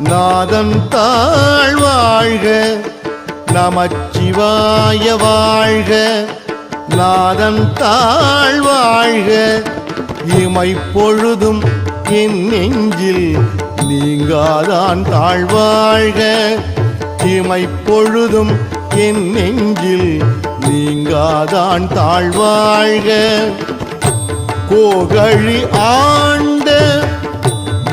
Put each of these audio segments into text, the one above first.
நாதன் தாழ் வாழ்க நமச்சிவாய வாழ்க நாதன் தாழ் வாழ்க. இமை பொழுதும் என் நெஞ்சில் நீங்காதான் தாழ்வாழ்க இமை பொழுதும் என் நெஞ்சில் நீங்காதான் தாழ்வாழ்க கோகழி ஆண்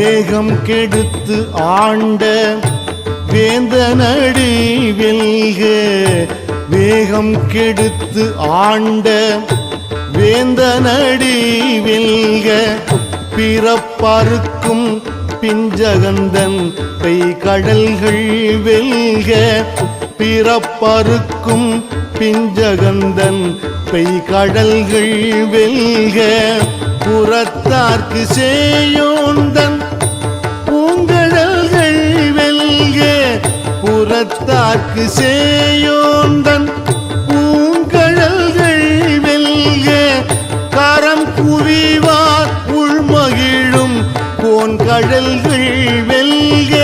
வேகம் கெடுத்து ஆண்ட வேந்தனடி வெல்க வேகம் கெடுத்து ஆண்ட வேந்தனடி வெல்க. பிறப்பறுக்கும் பிஞ்சகந்தன் பெய் கடல்கள் வெல்க பிறப்பறுக்கும் பிஞ்சகந்தன் பெய் கடல்கள் வெல்க. புறத்தார்க்கு சேயோந்தன் புறத்தார்க்கு சேயோந்தன் பூங்கடல்கள் வெல்க கரம் குவிவார் உள்மகிழும் கோன்கடல்கள் வெல்க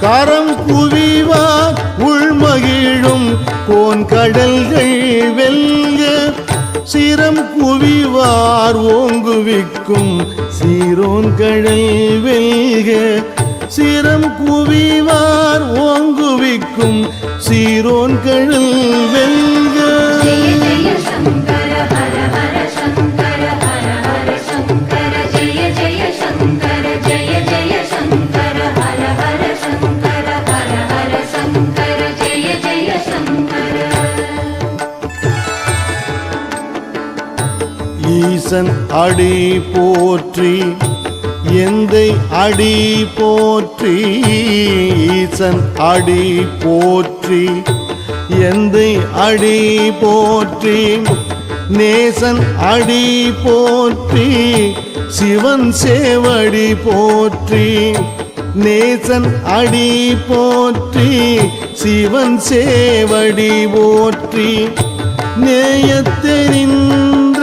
கரம் குவிவார் உள்மகிழும் கோன்கடல்கள் வெல்க. சிரம் குவிவார் ஓங்குவிக்கும் சீரோன் கடல் வெல்க. சிரம் குவிவார் ஓங்குவிக்கும் சீரோன் கடல் வெல்க. ஈசன் அடி போற்றி எந்தை அடி போற்றி ஈசன் அடி போற்றி. எந்தை அடி போற்றி நேசன் அடி போற்றி சிவன் சேவடி போற்றி. நேசன் அடி போற்றி சிவன் சேவடி போற்றி. நேயத்தெரின்ற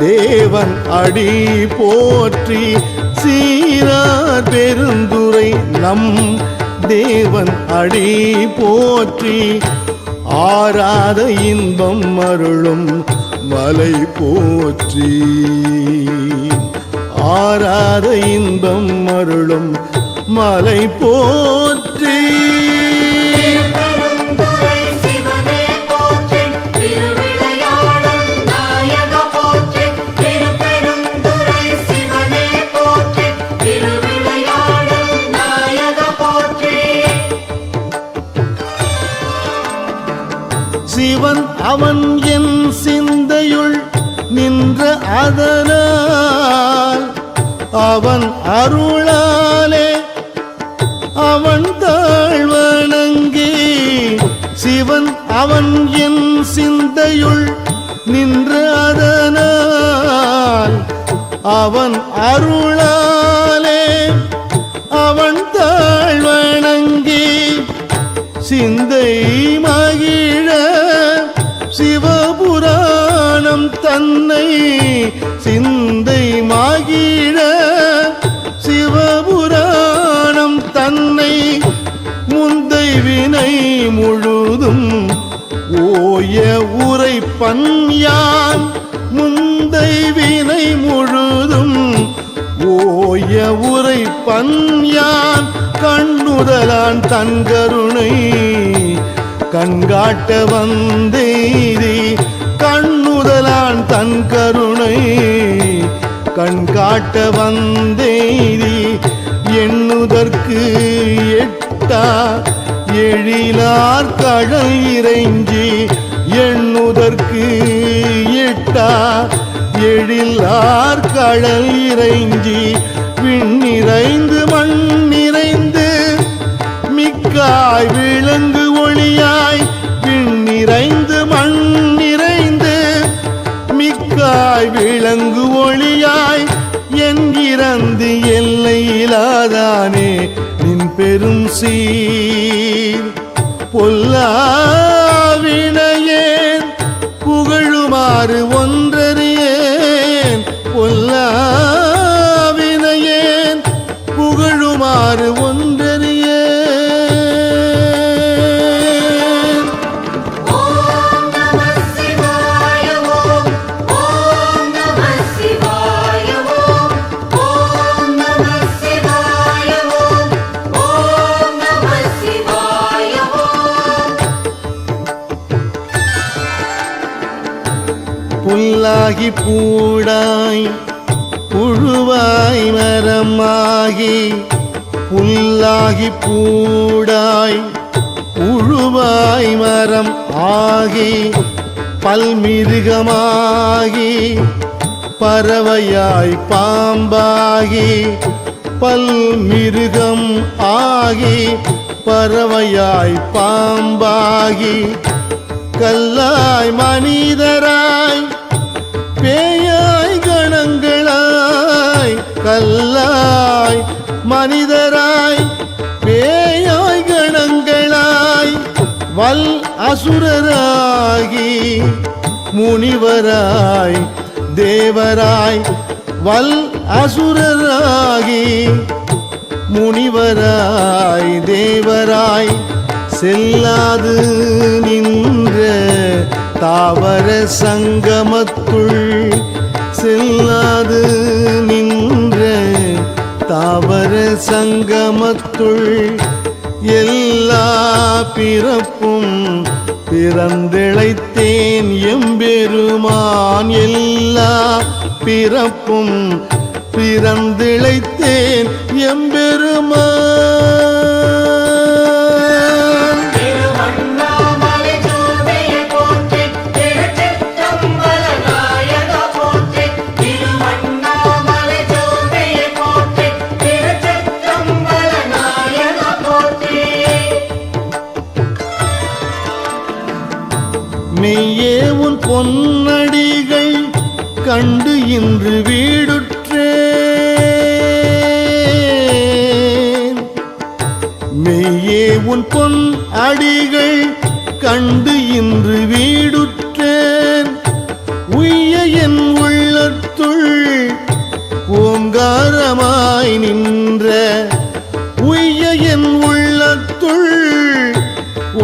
தேவன் அடி போற்றி சீரா பெருந்துரை நம் தேவன் அடி போற்றி ஆராத இன்பம் அருளும் மலை போற்றி ஆராத இன்பம் அருளும் மலை போற்றி உரை கண்ணுதலான் தன் கருணை கண்காட்ட வந்தேதி கண்ணுதலான் தன் கருணை கண்காட்ட வந்தேதி எண்ணுதற்கு எட்டா எழிலார் கடல் இறைஞ்சி எண்ணுதற்கு எட்டா எழிலார் கடல் இறைஞ்சி ஒளியாய் விளங்கு ஒளியாய் என்கிறந்து எல்லையிலாதானே நின் பெரும் சீர். பொல்லா புழுவாய் மரமாகி புல்லாகி பூடாய் புழுவாய் மரம் ஆகி பல்மிருகமாகி பறவையாய் பாம்பாகி பல்மிருகம் ஆகி பறவையாய் பாம்பாகி கல்லாய் மனிதராய் பே மனிதராய் பேயாய் கணங்களாய் வல் அசுரராகி முனிவராய் தேவராய் வல் அசுரராகி முனிவராய் தேவராய் செல்லாது நின்ற தாவர சங்கமத்துள் செல்லாது சங்கமத்துள் எல்லா பிறப்பும் பிறந்திழைத்தேன் எம்பெருமான். எல்லா பிறப்பும் பிறந்திழைத்தேன் எம்பெருமான். உன் பொன் அடிகள் கண்டு இன்று வீடுற்றேன். உய்ய என் உள்ளத்துள் ஓங்காரமாய் நின்ற உய்ய என் உள்ளத்துள்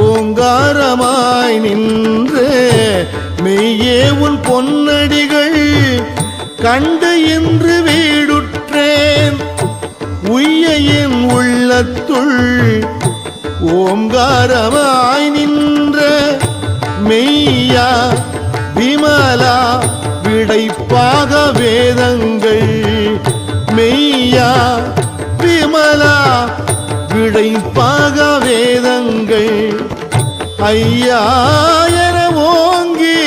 ஓங்காரமாய் நின்ற மெய்யே உன் பொன்னடிகள் கண்டு இன்று வீடுற்றேன். உய்ய என் உள்ளத்துள் ஓங்காரமாய் நின்ற மெய்யா விமலா விடைப்பாக வேதங்கள். மெய்யா விமலா விடைப்பாக வேதங்கள். ஐயா என ஓங்கி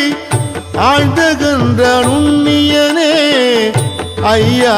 ஆழ்ந்தகின்ற நுண்ணியனே ஐயா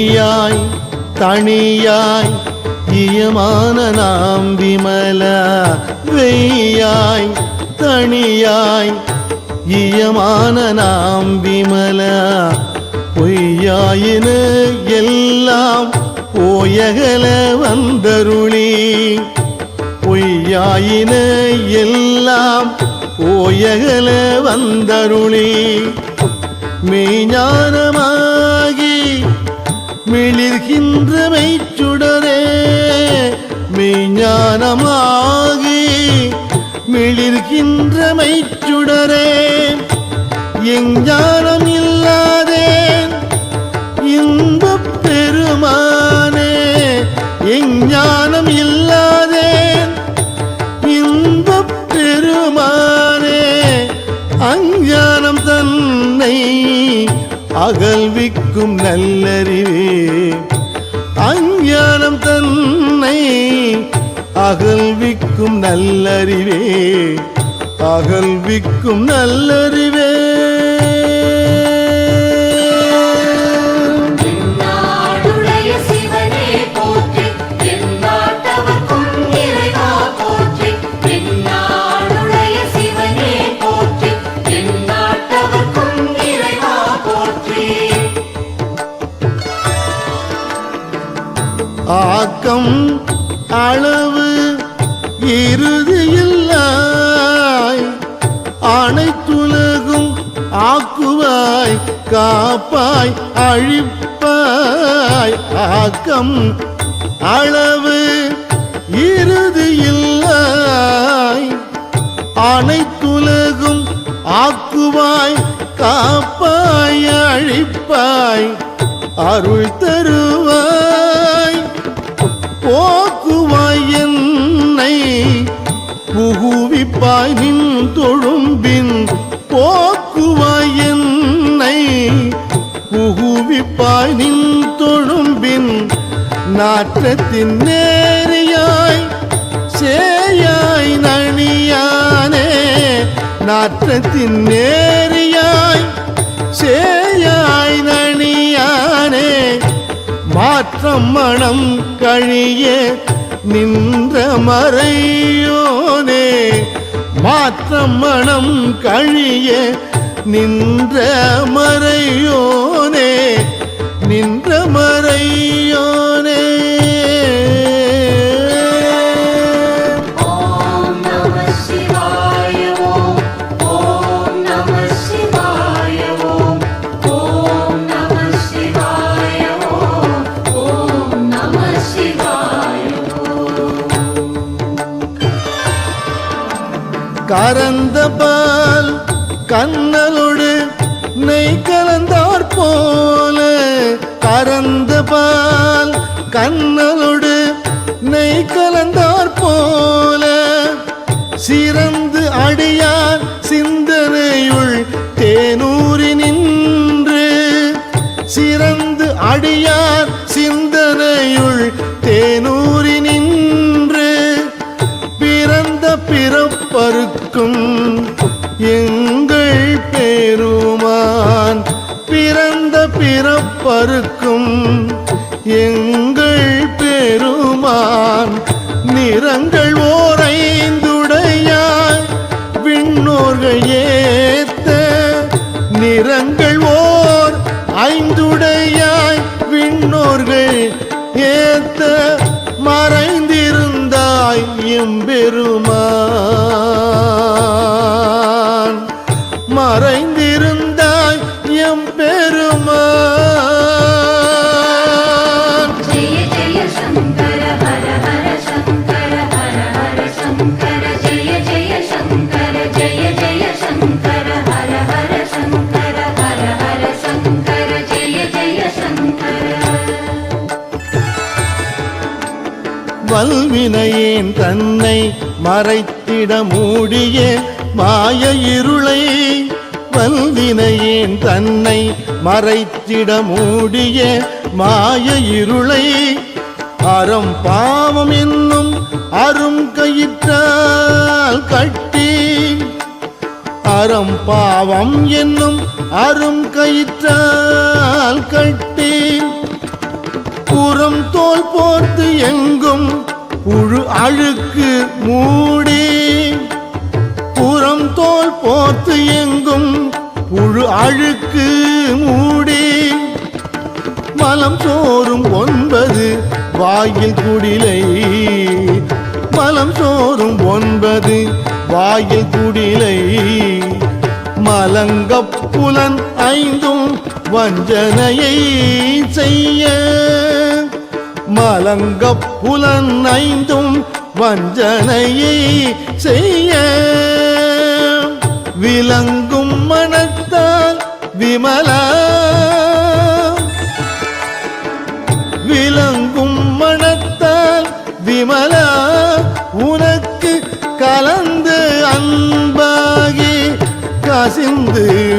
தனியாய் இயமான நாம் விமல வெய்யாய் தனியாய் இயமான நாம் விமல பொய்யாயின எல்லாம் போயகல வந்தருளி. பொய்யாயின எல்லாம் போயகல வந்தருளி. மெய்ஞானமா மிளிர்கின்ற மெய்ச்சுடரே மெய்ஞானமாகி மிளிர்கின்ற மெய்ச்சுடரே. எஞ்ஞானம் இல்லாதேன் இன்பப் பெருமானே எஞ்ஞானம் இல்லாதேன் இன்பப் பெருமானே அஞ்ஞானம் தன்னை அகல்விக்க அகல்விக்கும் நல்லறிவே. அஞ்ஞானம் தன்னை அகல்விக்கும் நல்லறிவே. அகல்விக்கும் நல்லறிவே. ஆக்கம் அளவு இறுதியில்லாய் அனைத்துலகும் ஆக்குவாய் காப்பாய் அழிப்பாய். ஆக்கம் அளவு இறுதியில்லாய் அனைத்துலகும் ஆக்குவாய் காப்பாய் அழிப்பாய். அருள் தரும் போக்குவாய் என்னை புகுவிப்பாய் நின் தொழும்பின் போக்குவாய் என்னை புகுவிப்பாய் நின் தொழும்பின் நாற்றத்தின் நேரியாய் சேயாய் நணியானே நாற்றத்தின் நேரியாய் சேயாய் மாற்றம் மனம் கழிய நின்ற மறையோனே. மாற்றம் மனம் கழிய நின்ற மறையோனே. நின்ற மறை 鹰 வல்வினையேன் தன்னை மறைத்திட மூடிய மாய இருளை. வந்தினையேன் தன்னை மறைத்திட மூடிய மாய இருளை. அறம் பாவம் என்னும் அரும் கயிற்றால் கட்டி. அறம் பாவம் என்னும் அரும் கயிற்றால் கட்டி. புறம் தோல் போர்த்து எங்கும் புழு அழுக்கு மூடி புறம் தோல் போத்து எங்கும் புழு அழுக்கு மூடி. மலம் சோறும் ஒன்பது வாயில் குடிலை மலம் சோறும் ஒன்பது வாயில் குடிலை. மலங்கப் புலன் ஐந்தும் வஞ்சனையை செய்ய மலங்கப் புலன் ஐந்தும் வஞ்சனையை செய்ய. விளங்கும் மனத்தால் விமலா. விளங்கும் மனத்தால் விமலா. உனக்கு கலந்து அன்பாகி கசிந்து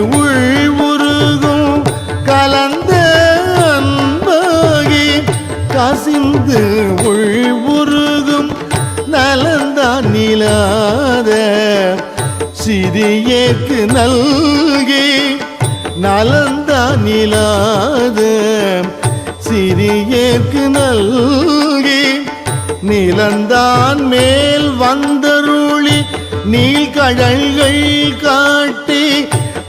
சிறியேக்கு நல்கி நலந்தான் நிலாத சிறியேற்கு நல்கி. நிலந்தான் மேல் வந்தருளி நீழ்கடல்கள் காட்டி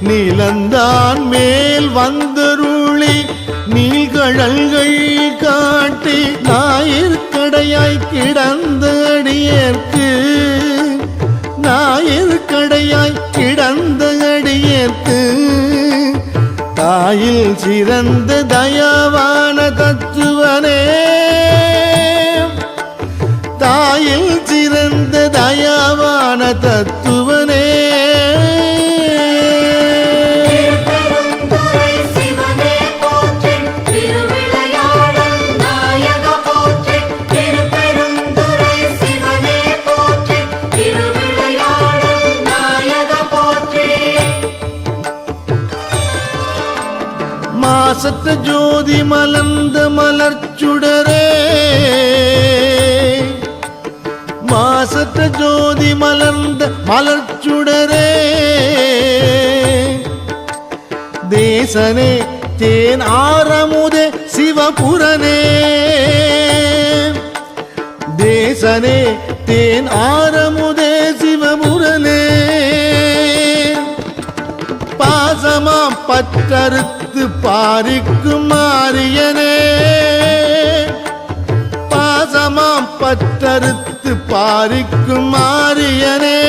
நிலந்தான் மேல் வந்தருளி நீழ்கடல்கள் காட்டி ஞாயிற்கடையாய் கிடந்த அடியேற்கு தாயில் சிறந்த தயவான தத்துவனே. தாயில் சிறந்த தயவான தத்துவ பாசத்து ஜோதி மலர்ந்த மலர்ச்சுடரே மாசற்ற ஜோதி மலர்ந்த மலர்ச்சுடரே தேசனே தேன் ஆரமுதே சிவபுரனே. தேசனே தேன் ஆரமுதே சிவபுரனே. பாசமாம் பற்றறு மாறிக்கு மாறியனே. பாசமாம் பற்றறுத்து பாரிக்கு மாறியனே.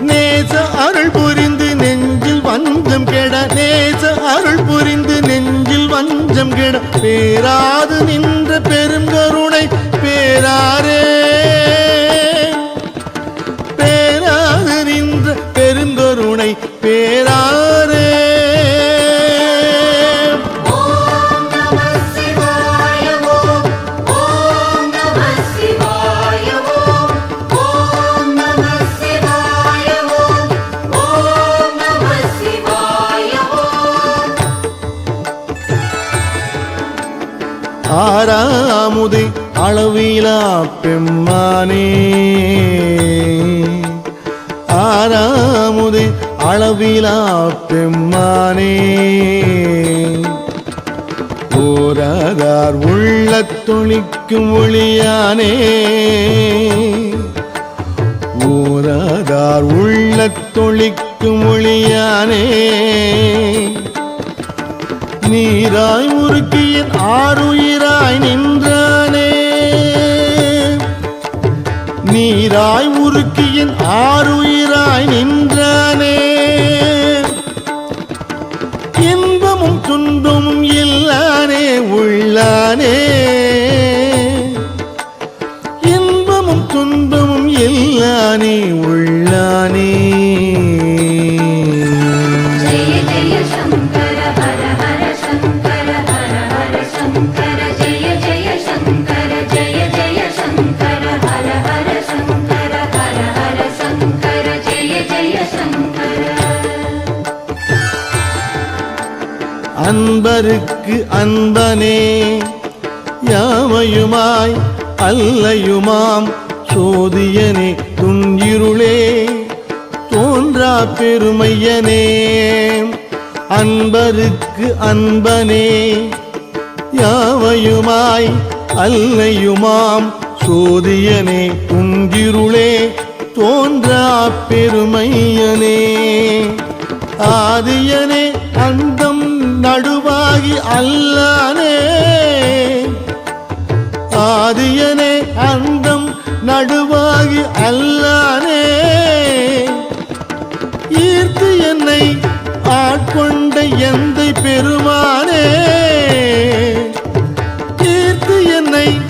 நேச அருள் புரிந்து நெஞ்சில் வஞ்சம் கெட நேச அருள் புரிந்து நெஞ்சில் வஞ்சம் கெட. பேராது நின்ற பெருங்கருணை பேராரே. பெம்மானே ஆறாமுது அளவிலா பெம்மானே ஓராதார் உள்ள தொழிக்கும் ஒளியானே. ஓராதார் உள்ள துளிக்கும் ஒளியானே. நீராய் முறுக்கியின் ஆறுயிராய் நின்ற நீராய் உருக்கியின் ஆறுயிராய் நின்றானே. அன்பருக்கு அன்பனே யாமையுமாய் அல்லையுமாம் சோதியனே துன்யிருளே தோன்றா பெருமையனே. அன்பருக்கு அன்பனே. யாவையுமாய் அல்லையுமாம் சோதியனே துன்கிருளே தோன்றா பெருமையனே. ஆதியனே அந்தம் நடுவாகி அல்லானே. ஆதியனே அந்தம் நடுவாகி அல்லானே. ஈர்த்து என்னை ஆட்கொண்ட எந்தை பெருமானே. ஈர்த்து என்னை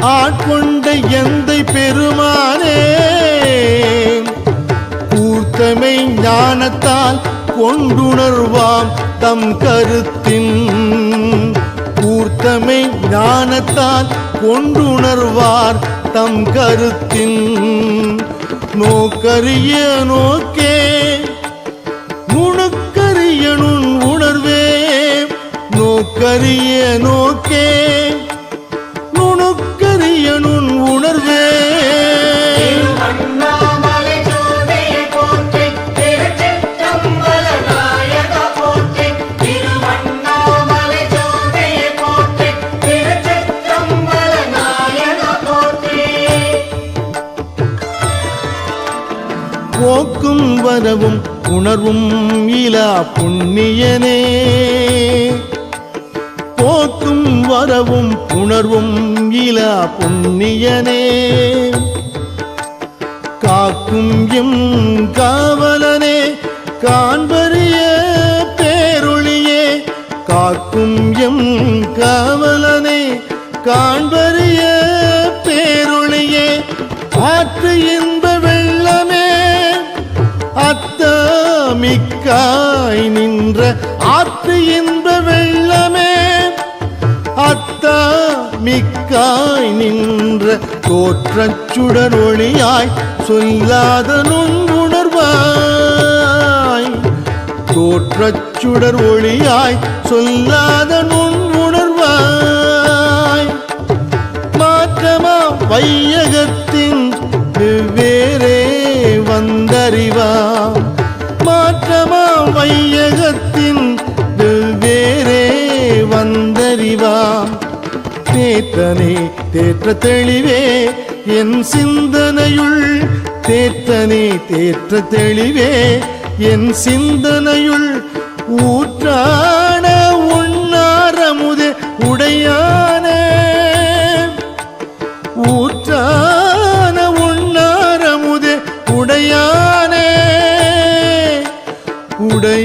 ஆட்கொண்ட எந்தை பெருமானே. கூர்த்தமை ஞானத்தால் கொண்டுணர்வாம் தம் கருத்தின். கூர்த்தமை ஞானத்தால் கொண்டுணர்வார் தம் கருத்தின். நோக்கரிய நோக்கே நுணுக்கரியனுன் உணர்வே நோக்கரிய நோக்கே போக்கும் வரவும் உணர்வும் இலா புண்ணியனே. போக்கும் வரவும் உணர்வும் இலா புண்ணியனே. காக்கும் எம் காவலனே காண்பறிய பேருளியே காக்கும் எம் காவலனே காண்பறிய மிக்காய் நின்ற ஆற்று இன்ப வெள்ளமே. அத்தா மிக்காய் நின்ற தோற்றச் சுடர் ஒளியாய் சொல்லாத நுண்ணுணர்வாய். தோற்றச் சுடர் ஒளியாய் சொல்லாத நுண்ணுணர்வாய். மாற்றமா வையகத்தின் வெவ்வேறே வந்தறிவாம் வையகத்தின் வெவ்வேறே வந்தறிவா. தேத்தனே தேற்ற தெளிவே என் சிந்தனையுள் தேத்தனே தேற்ற தெளிவே என் சிந்தனையுள் ஊற்றா.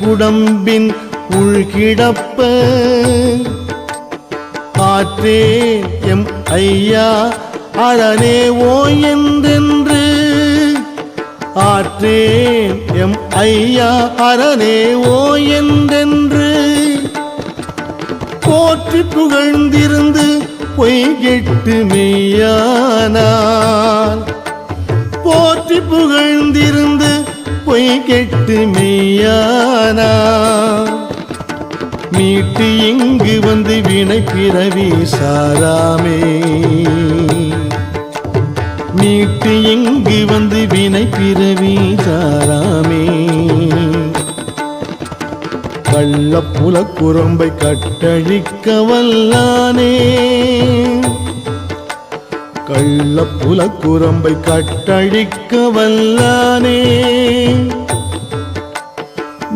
உடம்பின் உள்கிடப்ப. ஆற்றே எம் ஐயா அழனே ஓ என்றென்று. ஆற்றேன் எம் ஐயா அரணே ஓ என்றென்று. போற்றி புகழ்ந்திருந்து பொய்கெட்டு மெய்யானால். போற்றி புகழ்ந்திருந்து பொய் கெட்டு மெய்யானா மீட்டு இங்கு வந்து வினை பிறவி சாராமே. மீட்டு இங்கு வந்து வினை பிறவி சாராமே. கள்ளப்புல குரம்பை கட்டழிக்க வல்லானே. கள்ளப்புல குரம்பை கட்டழிக்க வல்லானே.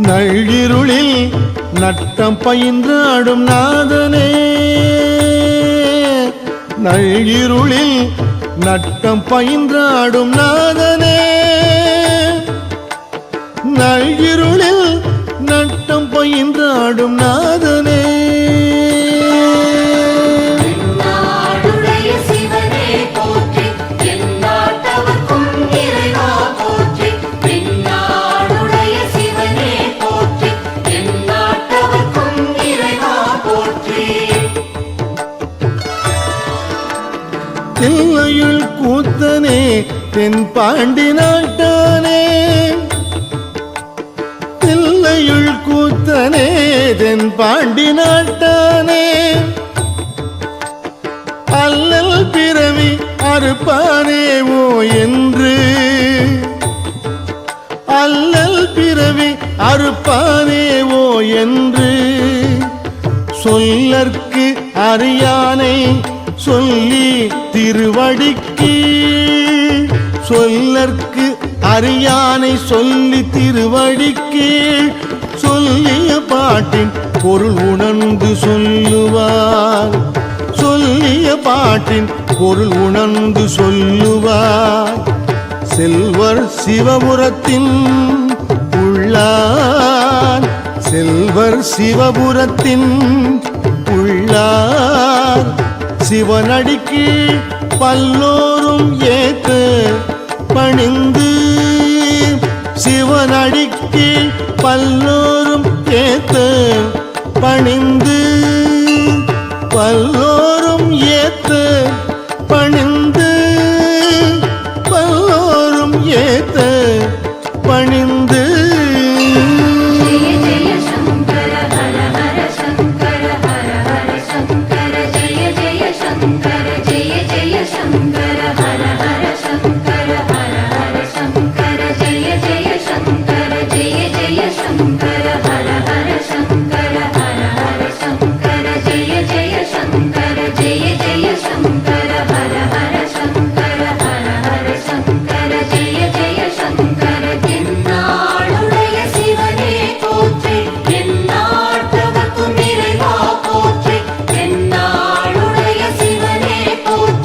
நள்ளிருளில் நட்டம் பயின்றாடும் நாதனே. நள்ளிருளில் நட்டம் பயின்றாடும் நாதனே. நள்ளிருளில் நட்டம் பயின்றாடும் நாதனே தென் பாண்டி நாட்டானே பிள்ளையுள் கூத்தனே தென் பாண்டி நாட்டானே. அல்லல் பிறவி அறுப்பானேவோ என்று அல்லல் பிறவி அறுப்பானேவோ என்று சொல்லற்கு அறியானை சொல்லி திருவடிக்கு சொல்லற்கு அறியானை சொல்லி திருவடிக்கு சொல்லிய பாட்டின் பொருள் உணர்ந்து சொல்லுவார். சொல்லிய பாட்டின் பொருள் உணர்ந்து சொல்லுவார். செல்வர் சிவபுரத்தின் உள்ளார். செல்வர் சிவபுரத்தின் உள்ளார். சிவனடிக்கு பல்லோரும் ஏத்த பணிந்து சிவனடிக்கு பல்லோரும் ஏத்து பணிந்து பல்லோரும் ஏத்து பணி